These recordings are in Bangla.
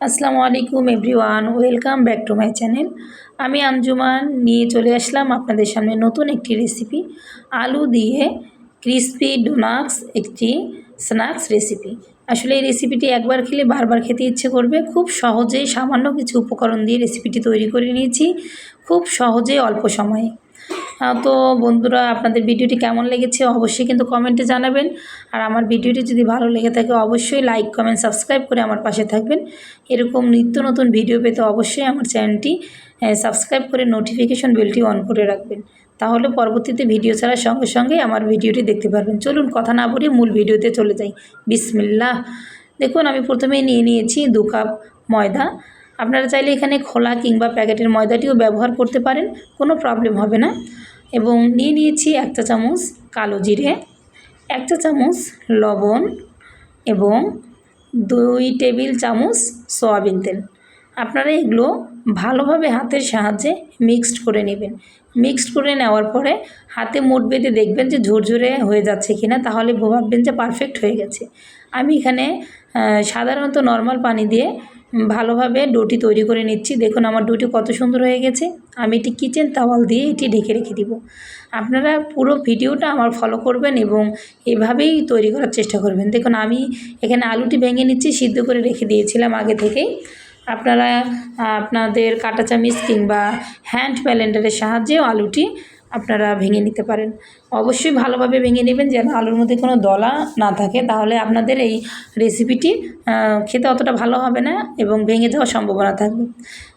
আসসালামু আলাইকুম everyone, welcome back to my channel. আমি আঞ্জুমান, নিয়ে চলে আসলাম আপনাদের সামনে নতুন একটি রেসিপি, আলু দিয়ে ক্রিসপি ডোনাক্স একটি স্ন্যাক্স রেসিপি। আসলে এই রেসিপিটি একবার খেলে বারবার খেতে ইচ্ছে করবে। খুব সহজেই সামান্য কিছু উপকরণ দিয়ে রেসিপিটি তৈরি করে নিয়েছি, খুব সহজে অল্প সময়ে। তো বন্ধুরা, আপনাদের ভিডিওটি কেমন লেগেছে অবশ্যই কিন্তু কমেন্টে জানাবেন। আর আমার ভিডিওটি যদি ভালো লেগে থাকে, অবশ্যই লাইক কমেন্ট সাবস্ক্রাইব করে আমার পাশে থাকবেন। এরকম নিত্য নতুন ভিডিও পেতে অবশ্যই আমার চ্যানেলটি সাবস্ক্রাইব করে নোটিফিকেশন বেলটি অন করে রাখবেন। তাহলে পরবর্তীতে ভিডিও ছাড়ার সঙ্গে সঙ্গে আমার ভিডিওটি দেখতে পারবেন। চলুন কথা না বলে মূল ভিডিওতে চলে যাই। বিসমিল্লাহ। দেখুন, আমি প্রথমেই নিয়ে নিয়েছি দু কাপ ময়দা। আপনারা চাইলে এখানে খোলা কিংবা প্যাকেটের ময়দাটিও ব্যবহার করতে পারেন, কোনো প্রবলেম হবে না। এবং নিয়ে নিয়েছি এক চা চামচ কালো জিরে, এক চা চামচ লবণ এবং দুই টেবিল চামচ সয়াবিন তেল। আপনারা এগুলো ভালোভাবে হাতের সাহায্যে মিক্সড করে নেবেন। মিক্সড করে নেওয়ার পরে হাতে মুঠ বেঁধে দেখবেন যে ঝরঝরে হয়ে যাচ্ছে কিনা, তাহলে ভাববেন যে পারফেক্ট হয়ে গেছে। আমি এখানে সাধারণত নর্মাল পানি দিয়ে ভালোভাবে ডোটি তৈরি করে নিচ্ছি। দেখুন আমার ডোটি কত সুন্দর হয়ে গেছে। আমি এটি কিচেন তাওয়াল দিয়ে এটি ঢেকে রেখে দিব। আপনারা পুরো ভিডিওটা আমার ফলো করবেন এবং এভাবেই তৈরি করার চেষ্টা করবেন। দেখুন আমি এখানে আলুটি ভেঙে নিচ্ছি, সিদ্ধ করে রেখে দিয়েছিলাম আগে থেকেই। আপনারা আপনাদের কাটা চামিচ কিংবা হ্যান্ড প্যালেন্ডারের সাহায্যেও আলুটি আপনারা ভেঙে নিতে পারেন। অবশ্যই ভালোভাবে ভেঙে নেবেন যেন আলুর মধ্যে কোনো দলা না থাকে। তাহলে আপনাদের এই রেসিপিটি খেতে অতটা ভালো হবে না এবং ভেঙে যাওয়ার সম্ভাবনা থাকবে।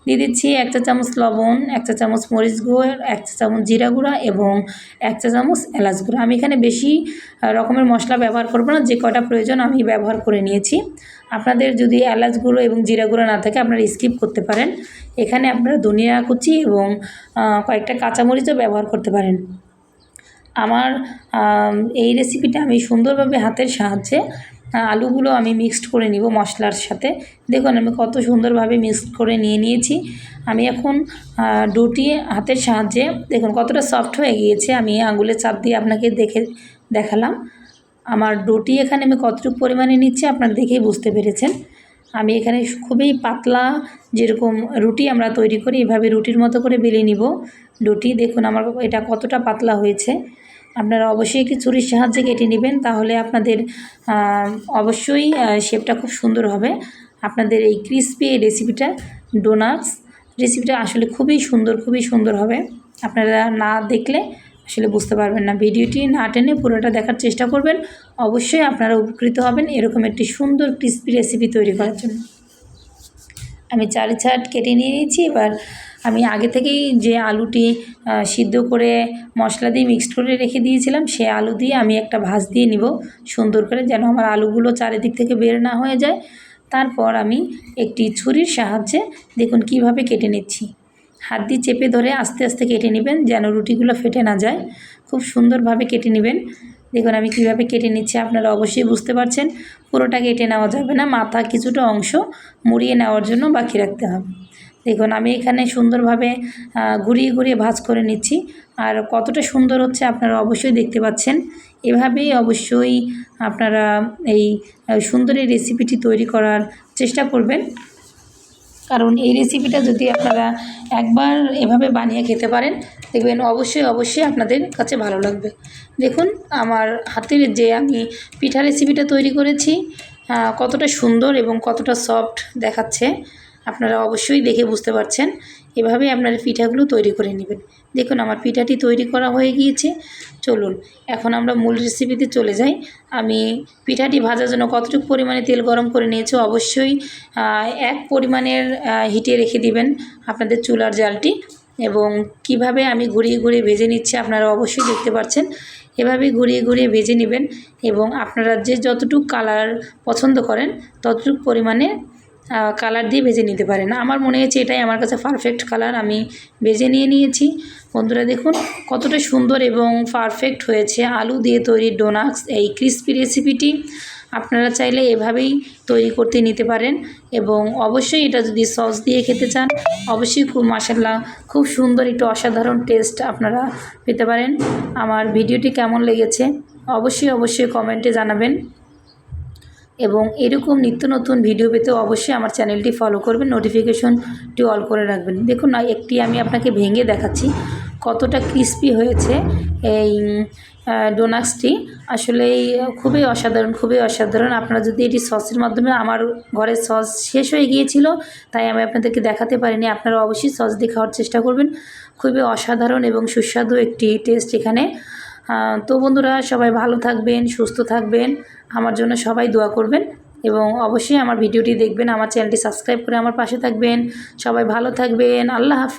দিয়ে দিচ্ছি এক চা চামচ লবণ, এক চা চামচ মরিচ গুঁড়ো, এক চা চামচ জিরা গুঁড়া এবং এক চা চামচ এলাচ গুঁড়া। আমি এখানে বেশি রকমের মশলা ব্যবহার করব না, যে কটা প্রয়োজন আমি ব্যবহার করে নিয়েছি। আপনাদের যদি এলাচ গুঁড়ো এবং জিরা গুঁড়ো না থাকে, আপনারা স্কিপ করতে পারেন। এখানে আপনারা ধনিয়া কুচি এবং কয়েকটা কাঁচামরিচও ব্যবহার করতে পারেন। আমার এই রেসিপিটা আমি সুন্দরভাবে হাতের সাহায্যে আলুগুলো আমি মিক্সড করে নিব মশলার সাথে। দেখুন, আমি কত সুন্দরভাবে মিক্সড করে নিয়ে নিয়েছি। আমি এখন ডোটি হাতের সাহায্যে, দেখুন কতটা সফট হয়ে গিয়েছে। আমি আঙুলের চাপ দিয়ে আপনাকে দেখে দেখালাম। আমার ডোটি এখানে আমি কতটুকু পরিমাণে নিচ্ছি, আপনারা দেখেই বুঝতে পেরেছেন। আমি এখানে খুবই পাতলা যেরকম রুটি আমরা তৈরি করি, এভাবে রুটির মতো করে বেলে নিব। রুটি দেখুন আমার এটা কতটা পাতলা হয়েছে। আপনারা অবশ্যই একটি চুরির সাহায্যে কেটে নেবেন, তাহলে আপনাদের অবশ্যই শেপটা খুব সুন্দর হবে। আপনাদের এই ক্রিসপি এই রেসিপিটা ডোনাটস রেসিপিটা আসলে খুবই সুন্দর খুবই সুন্দর হবে। আপনারা না দেখলে আসলে বুঝতে পারবেন না। ভিডিওটি না টেনে পুরোটা দেখার চেষ্টা করবেন। অবশ্যই আপনারা উপকৃত হবেন এরকম একটি সুন্দর ক্রিসপি রেসিপি তৈরি করার জন্য। আমি চারি ছাট কেটে নিয়ে নিয়েছি। এবার আমি আগে থেকেই যে আলুটি সিদ্ধ করে মশলা দিয়ে মিক্সড করে রেখে দিয়েছিলাম, সে আলু দিয়ে আমি একটা ভাজ দিয়ে নিব। সুন্দর করে যেন আমার আলুগুলো চারিদিক থেকে বের না হয়ে যায়। তারপর আমি একটি ছুরির সাহায্যে দেখুন কীভাবে কেটে নিচ্ছি। হাত দিয়ে চেপে ধরে আস্তে আস্তে কেটে নেবেন যেন রুটিগুলো ফেটে না যায়। খুব সুন্দরভাবে কেটে নেবেন। দেখুন আমি কীভাবে কেটে নিচ্ছি, আপনারা অবশ্যই বুঝতে পারছেন। পুরোটা কেটে নেওয়া যাবে না, মাথা কিছুটা অংশ মুড়িয়ে নেওয়ার জন্য বাকি রাখতে হবে। দেখুন আমি এখানে সুন্দরভাবে ঘুরিয়ে ঘুরিয়ে ভাজ করে নিচ্ছি। আর কতটা সুন্দর হচ্ছে আপনারা অবশ্যই দেখতে পাচ্ছেন। এভাবেই অবশ্যই আপনারা এই সুন্দরী রেসিপিটি তৈরি করার চেষ্টা করবেন। কারণ এই রেসিপিটা যদি আপনারা একবার এভাবে বানিয়ে খেতে পারেন, দেখবেন অবশ্যই অবশ্যই আপনাদের কাছে ভালো লাগবে। দেখুন, আমার হাতের যে আমি পিঠা রেসিপিটা তৈরি করেছি কতটা সুন্দর এবং কতটা সফট দেখাচ্ছে। আপনারা অবশ্যই দেখে বুঝতে পারছেন। এভাবেই আপনারা পিঠাগুলো তৈরি করে নেবেন। দেখুন, আমার পিঠাটি তৈরি করা হয়ে গিয়েছে। চলুন, এখন আমরা মূল রেসিপিতে চলে যাই। আমি পিঠাটি ভাজার জন্য কতটুকু পরিমাণে তেল গরম করে নিয়েছি অবশ্যই এক পরিমাণের হিটে রেখে দিবেন আপনাদের চুলার জালটি এবং কীভাবে আমি ঘুরিয়ে ঘুরিয়ে ভেজে নিচ্ছি আপনারা অবশ্যই দেখতে পাচ্ছেন এভাবে ঘুরিয়ে ঘুরিয়ে ভেজে নেবেন এবং আপনারা যে যতটুকু কালার পছন্দ করেন, ততটুকু পরিমাণে কালার দিয়ে ভেজে নিতে পারেন আমার মনে হয়েছে এটাই আমার কাছে পারফেক্ট কালার আমি ভেজে নিয়ে নিয়েছি। বন্ধুরা দেখুন, কতটা সুন্দর এবং পারফেক্ট হয়েছে আলু দিয়ে তৈরি ডোনাক্স এই ক্রিস্পি রেসিপিটি আপনারা চাইলে এভাবেই তৈরি করতে নিতে পারেন এবং অবশ্যই এটা যদি সস দিয়ে খেতে চান, অবশ্যই খুব মাসাল্লাহ খুব সুন্দর একটু অসাধারণ টেস্ট আপনারা পেতে পারেন। আমার ভিডিওটি কেমন লেগেছে, অবশ্যই অবশ্যই কমেন্টে জানাবেন। এবং এরকম নিত্য নতুন ভিডিও পেতে অবশ্যই আমার চ্যানেলটি ফলো করবেন নোটিফিকেশনটি অল করে রাখবেন। দেখুন না, একটি আমি আপনাকে ভেঙে দেখাচ্ছি, কতটা ক্রিস্পি হয়েছে এই ডোনাক্সটি আসলে খুবই অসাধারণ খুবই অসাধারণ। আপনারা যদি এটি সসের মাধ্যমে, আমার ঘরের সস শেষ হয়ে গিয়েছিল, তাই আমি আপনাদেরকে দেখাতে পারিনি। আপনারা অবশ্যই সস দিয়ে খাওয়ার চেষ্টা করবেন। খুবই অসাধারণ এবং সুস্বাদু একটি টেস্ট এখানে। তো বন্ধুরা, সবাই ভালো থাকবেন, সুস্থ থাকবেন। আমার জন্য সবাই দোয়া করবেন এবং অবশ্যই আমার ভিডিওটি দেখবেন, আমার চ্যানেলটি সাবস্ক্রাইব করে আমার পাশে থাকবেন। সবাই ভালো থাকবেন, আল্লাহ হাফেজ।